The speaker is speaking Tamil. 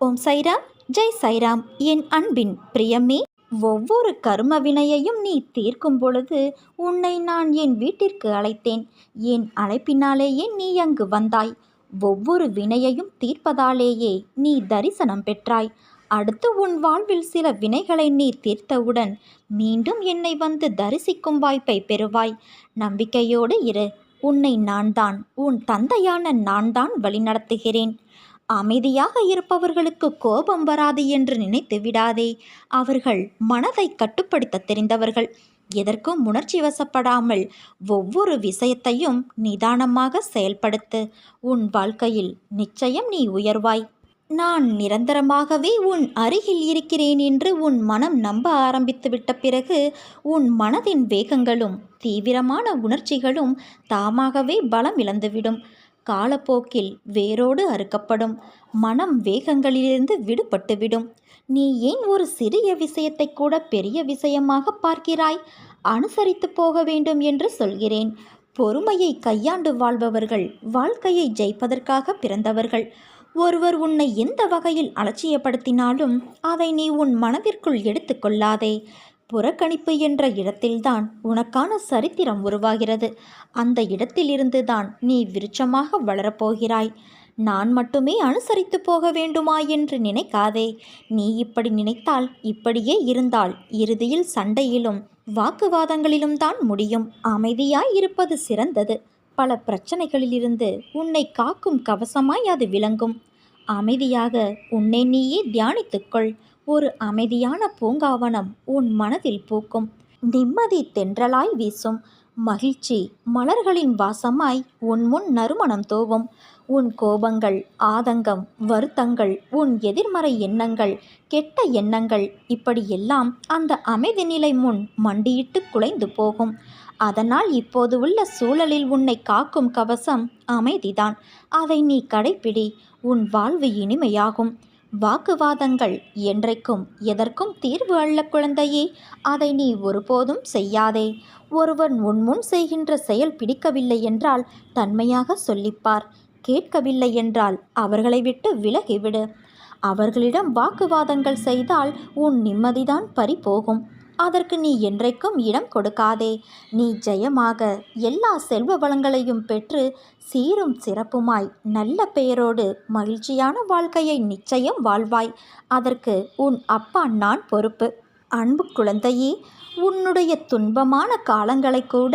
ஓம் சைராம் ஜெய் சைராம். என் அன்பின் பிரியமே ஒவ்வொரு கரும வினையையும் நீ தீர்க்கும் பொழுது உன்னை நான் என் வீட்டிற்கு அழைத்தேன். என் அழைப்பினாலேயே நீ அங்கு வந்தாய். ஒவ்வொரு வினையையும் தீர்ப்பதாலேயே நீ தரிசனம் பெற்றாய். அடுத்து உன் வாழ்வில் சில வினைகளை நீ தீர்த்தவுடன் மீண்டும் என்னை வந்து தரிசிக்கும் வாய்ப்பை பெறுவாய். நம்பிக்கையோடு இரு. உன்னை நான் தான் உன் தந்தையான நான் தான் வழிநடத்துகிறேன். அமைதியாக இருப்பவர்களுக்கு கோபம் வராது என்று நினைத்து விடாதே. அவர்கள் மனதை கட்டுப்படுத்த தெரிந்தவர்கள். எதற்கும் உணர்ச்சி வசப்படாமல் ஒவ்வொரு விஷயத்தையும் நிதானமாக செயல்படுத்து. உன் வாழ்க்கையில் நிச்சயம் நீ உயர்வாய். நான் நிரந்தரமாகவே உன் அருகில் இருக்கிறேன் என்று உன் மனம் நம்ப ஆரம்பித்து விட்ட பிறகு உன் மனதின் வேகங்களும் தீவிரமான உணர்ச்சிகளும் தாமாகவே பலம் இழந்துவிடும். காலப்போக்கில் வேரோடு அறுக்கப்படும். மனம் வேகங்களிலிருந்து விடுபட்டுவிடும். நீ ஏன் ஒரு சிறிய விஷயத்தை கூட பெரிய விஷயமாக பார்க்கிறாய்? அனுசரித்து போக வேண்டும் என்று சொல்கிறேன். பொறுமையை கையாண்டு வாழ்பவர்கள் வாழ்க்கையை ஜெயிப்பதற்காக பிறந்தவர்கள். ஒருவர் உன்னை எந்த வகையில் அலட்சியப்படுத்தினாலும் அதை நீ உன் மனதிற்குள் எடுத்துக்கொள்ளாதே புறக்கணிப்பு என்ற இடத்தில்தான் உனக்கான சரித்திரம் உருவாகிறது. அந்த இடத்திலிருந்து தான் நீ விருட்சமாக வளரப்போகிறாய். நான் மட்டுமே அனுசரித்து போக வேண்டுமா என்று நினைக்காதே. நீ இப்படி நினைத்தால் இப்படியே இருந்தால் இறுதியில் சண்டையிலும் வாக்குவாதங்களிலும் தான் முடியும். அமைதியாய் இருப்பது சிறந்தது. பல பிரச்சனைகளிலிருந்து உன்னை காக்கும் கவசமாய் அது விளங்கும். அமைதியாக உன்னை நீயே தியானித்துக்கொள். ஒரு அமைதியான பூங்காவனம் உன் மனதில் பூக்கும். நிம்மதி தென்றலாய் வீசும். மகிழ்ச்சி மலர்களின் வாசமாய் உன் முன் நறுமணம் தோவும். உன் கோபங்கள் ஆதங்கம் வருத்தங்கள் உன் எதிர்மறை எண்ணங்கள் கெட்ட எண்ணங்கள் இப்படியெல்லாம் அந்த அமைதி நிலை முன் மண்டியிட்டு குலைந்து போகும். அதனால் இப்போது உள்ள சூழலில் உன்னை காக்கும் கவசம் அமைதிதான். அதை நீ கடைப்பிடி. உன் வாழ்வு இனிமையாகும். வாக்குவாதங்கள் என்றைக்கும் எதற்கும் தீர்வு அல்ல குழந்தையே அதை நீ ஒருபோதும் செய்யாதே. ஒருவன் உன்முன் செய்கின்ற செயல் பிடிக்கவில்லை என்றால் தன்மையாக சொல்லிப்பார். கேட்கவில்லை என்றால் அவர்களை விட்டு விலகிவிடு. அவர்களிடம் வாக்குவாதங்கள் செய்தால் உன் நிம்மதிதான் பறிபோகும். அதற்கு நீ என்றைக்கும் இடம் கொடுக்காதே. நீ ஜெயமாக எல்லா செல்வ வளங்களையும் பெற்று சீரும் சிறப்புமாய் நல்ல பெயரோடு மகிழ்ச்சியான வாழ்க்கையை நிச்சயம் வாழ்வாய். அதற்கு உன் அப்பா நான் பொறுப்பு. அன்பு குழந்தையே உன்னுடைய துன்பமான காலங்களை கூட